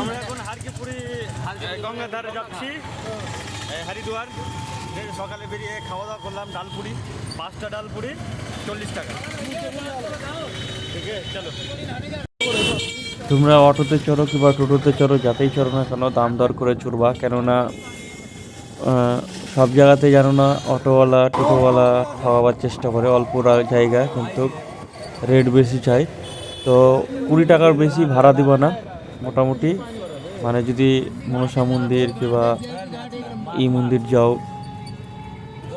আমরা এখন হারকিপুরি যাচ্ছি। সকালে বেরিয়ে খাওয়া দাওয়া করলাম ডালপুরি, পাঁচটা ডালপুরি, চল্লিশ টাকা। ঠিক আছে, চলো। তোমরা অটোতে চড়ো কিংবা টোটোতে চড়ো, যাতেই চড়ো না কেন, দাম দর করে চড়বা। কেননা সব জায়গাতে জানো না, অটোওয়ালা, টোটোওয়ালা খাওয়াবার চেষ্টা করে, অল্প জায়গা, কিন্তু রেট বেশি চাই। তো কুড়ি টাকার বেশি ভাড়া দিবা না। মোটামুটি। মানে যদি মনসা মন্দির কিংবা এই মন্দির যাও,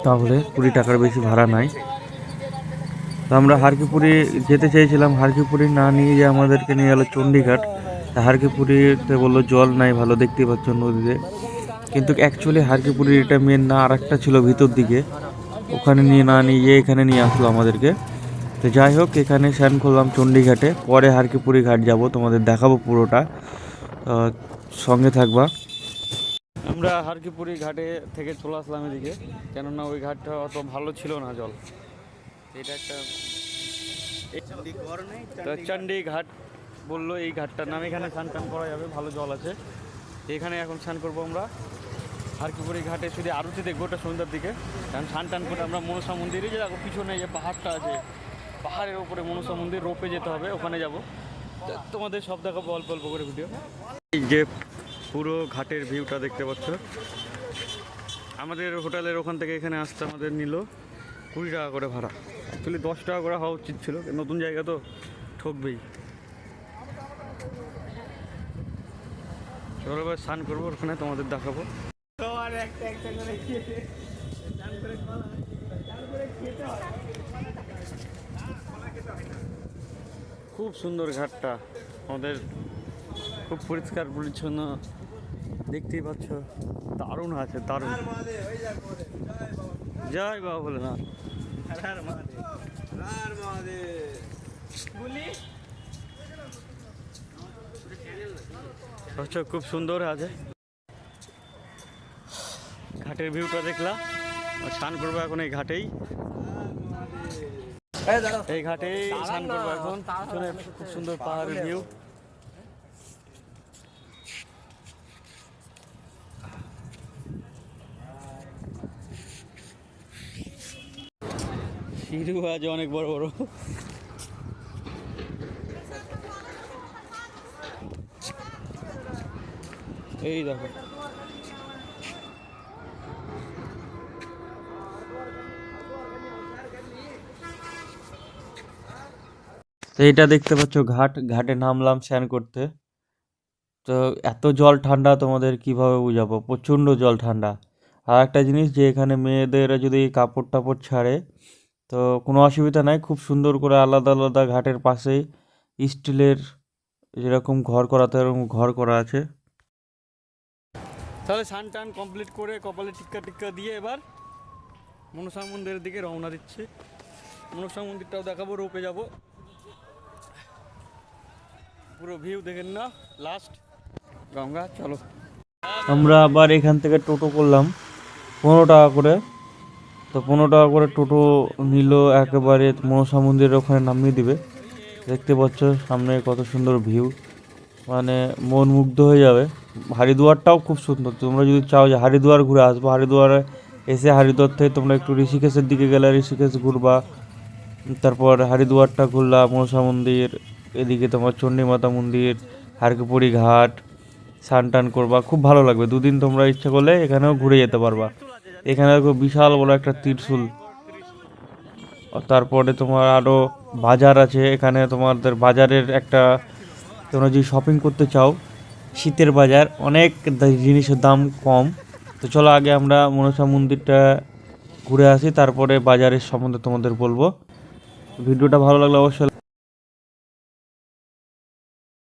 তাহলে কুড়ি টাকার বেশি ভাড়া নাই। তো আমরা হারকিপুরি যেতে চেয়েছিলাম। হারকিপুরি না নিয়ে যে আমাদেরকে নিয়ে গেলো চণ্ডীঘাট হারকিপুরিতে বলল জল নাই, ভালো দেখতেই পাচ্ছ নদীতে। কিন্তু অ্যাকচুয়ালি হারকিপুরির এটা মেন না আর একটা ছিল ভিতর দিকে। ওখানে নিয়ে না নিয়ে এখানে নিয়ে আসলো আমাদেরকে। তো যাই হোক, এখানে স্নান করলাম চণ্ডীঘাটে। পরে হারকিপুরি ঘাট যাব, তোমাদের দেখাবো পুরোটা। সঙ্গে থাকবা। আমরা হারকিপুরি ঘাটে থেকে চলে আসলাম এদিকে। কেননা ওই ঘাটটা অত ভালো ছিল না জল। এটা একটা চণ্ডী ঘাট বলল, এই ঘাটটার নাম। এখানে স্নান টান করা যাবে, ভালো জল আছে। এখানে এখন স্নান করব আমরা। হারকিপুরি ঘাটে শুধু আরতি দেখব ওটা সন্ধ্যার দিকে। কারণ স্নান টান করে আমরা মনসা মন্দিরে যে পিছনে যে পাহাড়টা আছে পাহাড়ের উপরে মনসা মন্দির, রোপে যেতে হবে, ওখানে যাব। তোমাদের সব দেখাবো, অল্প অল্প করে ভিডিও এই যে পুরো ঘাটের ভিউটা দেখতে পাচ্ছ। আমাদের হোটেলের ওখান থেকে এখানে আসতে আমাদের নিল কুড়ি টাকা করে ভাড়া। অ্যাকচুয়ালি দশ টাকা করে হওয়া উচিত ছিল নতুন জায়গা তো ঠকবেই। চলো এবার স্নান করব, ওখানে তোমাদের দেখাবো। খুব সুন্দর ঘাটটা। আমাদের খুব পরিষ্কার পরিচ্ছন্ন। দেখতেই পাচ্ছ দারুণ আছে দারুণ। জয় বাবা বলে? না আচ্ছা খুব সুন্দর আছে। ঘাটের ভিউটা দেখলাম। স্নান করব এখন এই ঘাটেই। এই ঘাটেই স্নান করব এখন। খুব সুন্দর পাহাড়ের ভিউ আছে অনেক বড় বড়। এই দেখো। তো এটা দেখতে পাচ্ছ, ঘাট, ঘাটে নামলাম স্নান করতে। তো এত জল ঠান্ডা তোমাদের কীভাবে বুঝাবো? প্রচণ্ড জল ঠান্ডা। আর একটা জিনিস যে এখানে মেয়েদের যদি কাপড় টাপড় ছাড়ে, তো কোনো অসুবিধা নাই, খুব সুন্দর করে আলাদা আলাদা ঘাটের পাশেই স্টিলের যেরকম ঘর করা তো এরকম ঘর করা আছে। তাহলে স্নান টান কমপ্লিট করে কপালে টিক্কা টিক্কা দিয়ে এবার মনসা মন্দিরের দিকে রওনা দিচ্ছি। মনসা মন্দিরটাও দেখাবো, রোপে যাব। পুরো ভিউ দেখেন না লাস্ট গঙ্গা, চলো। আমরা আবার এখান থেকে টোটো করলাম, পনেরো টাকা করে। তো পনেরো টাকা করে টোটো নিল, একেবারে মনসা মন্দিরের ওখানে নামিয়ে দিবে। দেখতে পাচ্ছ সামনে কত সুন্দর ভিউ মানে মন মুগ্ধ হয়ে যাবে। হারিদুয়ারটাও খুব সুন্দর। তোমরা যদি চাও যে হারিদুয়ার ঘুরে আসব, হারিদুয়ারে এসে হারিদুয়ার থেকে তোমরা একটু ঋষিকেশের দিকে গেলে, ঋষিকেশ ঘুরবা। তারপর হারিদুয়ারটা ঘুরলা, মনসা মন্দির। এদিকে তোমার চণ্ডীমাতা মন্দির, হারকিপুরি ঘাট স্নান টান করবা, খুব ভালো লাগবে। দুদিন তোমরা ইচ্ছা করলে এখানেও ঘুরে যেতে পারবা। এখানে দেখো বিশাল বড় একটা ত্রিশূল। তারপরে তোমার আরও বাজার আছে। এখানে তোমাদের বাজারের একটা তোমরা যদি শপিং করতে চাও, শীতের বাজার, অনেক জিনিসের দাম কম। তো চলো আগে আমরা মনসা মন্দিরটা ঘুরে আসি, তারপরে বাজারের সম্বন্ধে তোমাদের বলব। ভিডিওটা ভালো লাগলে অবশ্যই